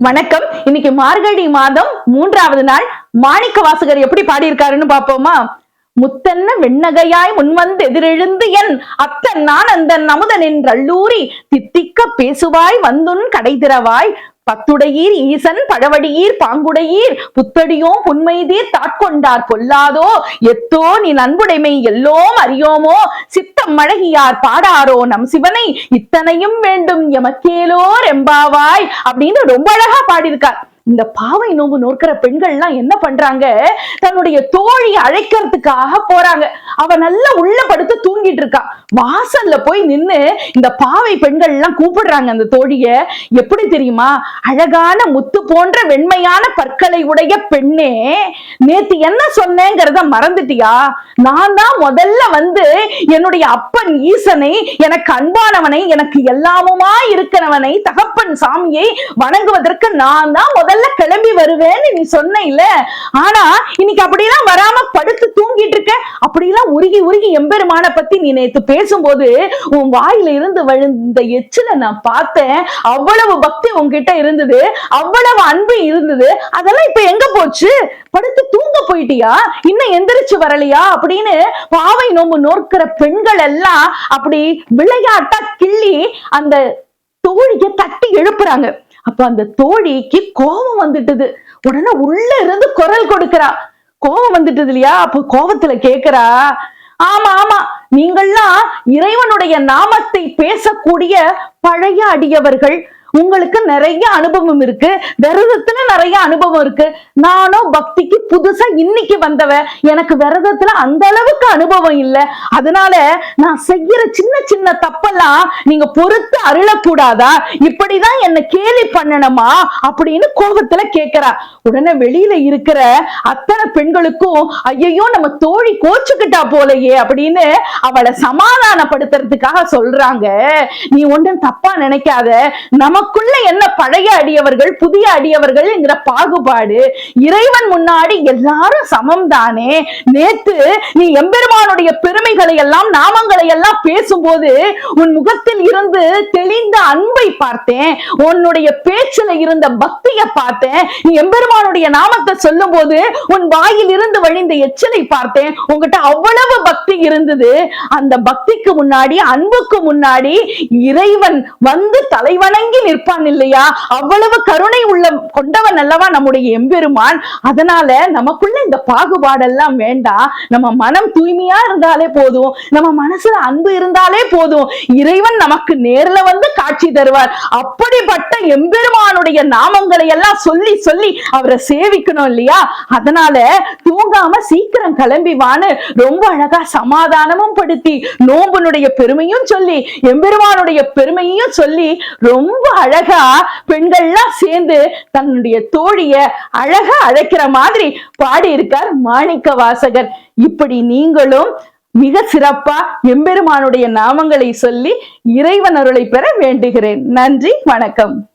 வணக்கம். இன்னைக்கு மார்கழி மாதம் மூன்றாவது நாள். மாணிக்க வாசகர் எப்படி பாடியிருக்காருன்னு பாப்போமா முத்தன்ன வெண்ணகையாய் முன்வந்து எதிரெழுந்து என் அத்தன் நான் அந்த அமுதன் என்றல்லூரி தித்திக்க பேசுவாய் வந்துன் கடை திறவாய் பத்துடையீர் ஈசன் பழவடியீர் பாங்குடையீர் புத்தடியோ புன்மைதீர் தாட்கொண்டார் பொல்லாதோ? எத்தோ நீ நண்புடைமை எல்லோம் அறியோமோ? சித்தம் மழகியார் பாடாரோ நம் சிவனை? இத்தனையும் வேண்டும் எமக்கேலோ ரெம்பாவாய் அப்படின்னு ரொம்ப அழகா பாடியிருக்கார். இந்த பாவை நோம்பு நோக்கிற பெண்கள் எல்லாம் என்ன பண்றாங்க? தன்னுடைய தோழி அழைக்கிறதுக்காக போறாங்க. அவ நல்லா உள்ள படுத்து தூங்கிட்டு இருக்கா. வாசல்ல போய் நின்னு இந்த பாவை பெண்கள் எல்லாம் கூப்பிடுறாங்க அந்த தோழிய. எப்படி தெரியுமா? அழகான முத்து போன்ற வெண்மையான பற்களை உடைய பெண்ணே நேத்து என்ன சொன்னேங்கிறத மறந்துட்டியா? நான் தான் முதல்ல வந்து என்னுடைய அப்பன் ஈசனை எனக்கு அன்பானவனை எனக்கு எல்லாமுமா இருக்கிறவனை தகப்பன் சாமியை வணங்குவதற்கு நான் தான் முதல்ல கிளம்பி வருவேன்னு நீ சொன்ன இல்ல. ஆனா இன்னைக்கு அப்படிலாம் வராம படுத்து தூங்கிட்டு இருக்க. அப்படிலாம் உருகி உருகி எம்பெருமான பத்தி நீ நேத்து பேசும்போது உன் வாயில இருந்து விழுந்த எச்சில நான் பார்த்தேன். அவ்வளவு பக்தி உன்கிட்ட இருந்தது. அவ்வளவு அன்பு இருந்தது. அதெல்லாம் இப்ப எங்க போச்சு? படுத்து தூங்க போயிட்டியா? இன்னும் எந்திரிச்சு வரலையா? அப்படின்னு பாவை நோம்பு நோக்கிற பெண்கள் எல்லாம் அப்படி விளையாட்டா கிள்ளி அந்த தோழிய தட்டி எழுப்புறாங்க. அப்ப அந்த தோழிக்கு கோபம் வந்துட்டுது. உடனே உள்ள இருந்து குரல் கொடுக்கிறா. கோபம் வந்துட்டது இல்லையா? அப்ப கோபத்துல கேக்குறா ஆமா ஆமா நீங்கள்லாம் இறைவனுடைய நாமத்தை பேசக்கூடிய பழைய அடியவர்கள். உங்களுக்கு நிறைய அனுபவம் இருக்கு. விரதத்துல நிறைய அனுபவம் இருக்கு. நானும் பக்திக்கு புதுசா இன்னைக்கு வந்தவ எனக்கு விரதத்துல அந்த அளவுக்கு அனுபவம் இல்லை. அதனால நான் செய்யற சின்ன சின்ன தப்பெல்லாம் நீங்க பொறுத்து அருளக்கூடாதா? இப்படிதான் என்ன கேலி பண்ணணுமா? அப்படின்னு கோபத்துல கேக்குறா. உடனே வெளியில இருக்கிற அத்தனை பெண்களுக்கும் ஐயையோ நம்ம தோழி கோச்சுக்கிட்டா போலையே அப்படின்னு அவளை சமாதானப்படுத்துறதுக்காக சொல்றாங்க. நீ ஒன்றும் தப்பா நினைக்காத. நம்ம நமக்குள்ள என்ன பழைய அடியவர்கள் புதிய அடியவர்கள் என்கிற பாகுபாடு இறைவன் முன்னாடி எல்லாரும் சமம் தானே நேத்து நீ எம்பெருமானுடைய பெருமைகளை எல்லாம் நாமங்களை எல்லாம் பேசும்போது உன் முகத்தில் இருந்து தெளிந்த அன்பை பார்த்தேன். உன்னுடைய பேச்சுல இருந்த பக்தியை பார்த்தேன். நீ எம்பெருமானுடைய நாமத்தை சொல்லும் போது உன் வாயில் இருந்து வழிந்த எச்சலை பார்த்தேன். உங்ககிட்ட அவ்வளவு பக்தி இருந்தது. அந்த பக்திக்கு முன்னாடி அன்புக்கு முன்னாடி இறைவன் வந்து தலைவணங்கி நிற்பான் இல்லையா? அவ்வளவு கருணை உள்ள கொண்டவன் அல்லவா நம்முடைய எம்பெருமான். அதனால நமக்குள்ள இந்த பாகுபாடெல்லாம் வேண்டாம் நம்ம மனம் தூய்மையா இருந்தாலே போதும். நம்ம மனசுல அன்பு இருந்தாலே போதும். இறைவன் நமக்கு நேர்ல வந்து காட்சி தருவார். அப்படிப்பட்ட எம்பெருமானுடைய நாமங்களை எல்லாம் சொல்லி சொல்லி அவரை சேவிக்கணும் இல்லையா? அதனால தூங்காம சீக்கிரம் கிளம்பி வான்னு ரொம்ப அழகா சமாதானமும் படுத்தி நோம்புனுடைய பெருமையும் சொல்லி எம்பெருமானுடைய பெருமையும் சொல்லி ரொம்ப அழகா பெண்கள்லாம் சேர்ந்து தன்னுடைய தோழிய அழகா அழைக்கிற மாதிரி பாடி இருக்கார் மாணிக்க வாசகர் இப்படி நீங்களும் மிக சிறப்பா எம்பெருமானுடைய நாமங்களை சொல்லி இறைவன் அருளை பெற வேண்டுகிறேன். நன்றி வணக்கம்.